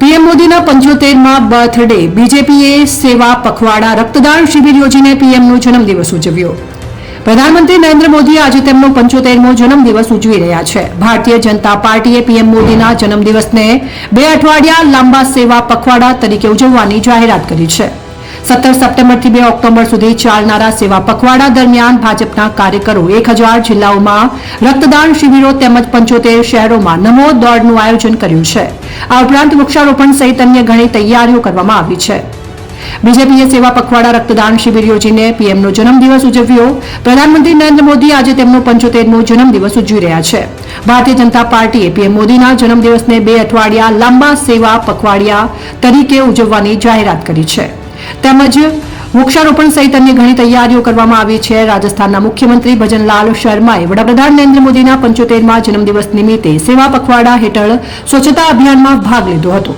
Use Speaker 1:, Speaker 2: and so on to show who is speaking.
Speaker 1: PM મોદીના પંચોતેરમાં birthday. બીજેપીએ સેવા પખવાડા રક્તદાન શિબિર યોજીને પીએમનો જન્મદિવસ ઉજવ્યો. પ્રધાનમંત્રી નરેન્દ્ર મોદી આજે તેમનો પંચોતેરમો જન્મદિવસ ઉજવી રહ્યા છે. ભારતીય જનતા પાર્ટીએ પીએમ મોદીના જન્મદિવસને બે અઠવાડિયા લાંબા સેવા પખવાડા તરીકે ઉજવવાની જાહેરાત કરી છે. સત્તર સપ્ટેમ્બરથી બે ઓક્ટોબર સુધી ચાલનારા સેવા પખવાડા દરમિયાન ભાજપના કાર્યકરો એક હજાર જિલ્લાઓમાં રક્તદાન શિબિરો તેમજ પંચોતેર શહેરોમાં નમો દોડનું આયોજન કર્યું છે. આ ઉપરાંત વૃક્ષારોપણ સહિત અન્ય ઘણી તૈયારીઓ કરવામાં આવી છે. બીજેપીએ સેવા પખવાડા રક્તદાન શિબિર યોજીને પીએમનો જન્મદિવસ ઉજવ્યો. પ્રધાનમંત્રી નરેન્દ્ર મોદી આજે તેમનો પંચોતેરમો જન્મદિવસ ઉજવી રહ્યા છે. ભારતીય જનતા પાર્ટીએ પીએમ મોદીના જન્મદિવસને બે અઠવાડિયા લાંબા સેવા પખવાડિયા તરીકે ઉજવવાની જાહેરાત કરી છે. તેમજ વૃક્ષારોપણ સહિત અન્ય ઘણી તૈયારીઓ કરવામાં આવી છે. રાજસ્થાનના મુખ્યમંત્રી ભજનલાલ શર્માએ વડાપ્રધાન નરેન્દ્ર મોદીના પંચોતેરમાં જન્મદિવસ નિમિત્તે સેવા પખવાડા હેઠળ સ્વચ્છતા અભિયાનમાં ભાગ લીધો હતો.